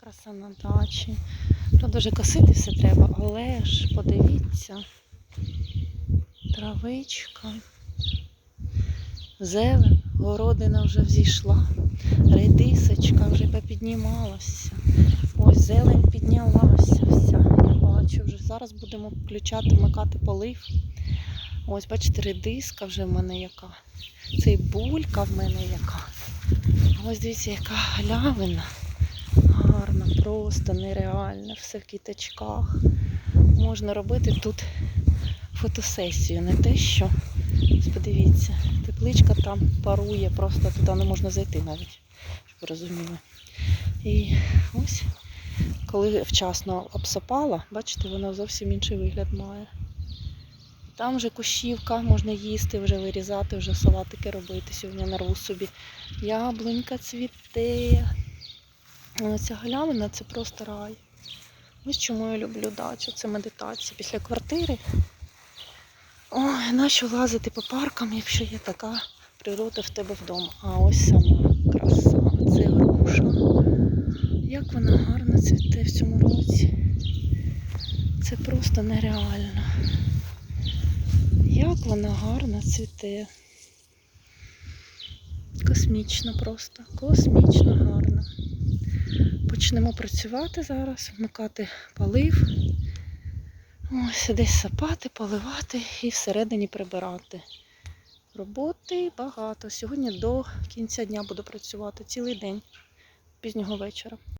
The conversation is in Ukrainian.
краса на дачі. Правда, вже косити все треба, але ж подивіться. Травичка. Зелень, городина вже взійшла, редисочка вже попіднімалася. Ось зелень піднялася вся. Я бачу вже. Зараз будемо включати, вмикати полив. Ось, бачите, редиска вже в мене яка. Цей булька в мене яка. Ось дивіться, яка галявина. Просто нереальна, все в кіточках. Можна робити тут фотосесію, не те що. Подивіться, тепличка там парує, просто туди не можна зайти навіть, щоб розуміли. І ось, коли вчасно обсапала, бачите, вона зовсім інший вигляд має. Там вже кущівка, можна їсти, вже вирізати, вже салатики робити. Сьогодні нарву собі. Яблунька цвіте. Ця галявина це просто рай. Ось чому я люблю дачу. Це медитація після квартири. Ой, нащо лазити по паркам, якщо є така природа в тебе вдома. А ось сама краса. Це груша. Як вона гарно цвіте в цьому році. Це просто нереально. Як вона гарно цвіте. Космічно просто. Космічно гарно. Почнемо працювати зараз, вмикати полив. Ось десь сапати, поливати і всередині прибирати. Роботи багато. Сьогодні до кінця дня буду працювати цілий день, пізнього вечора.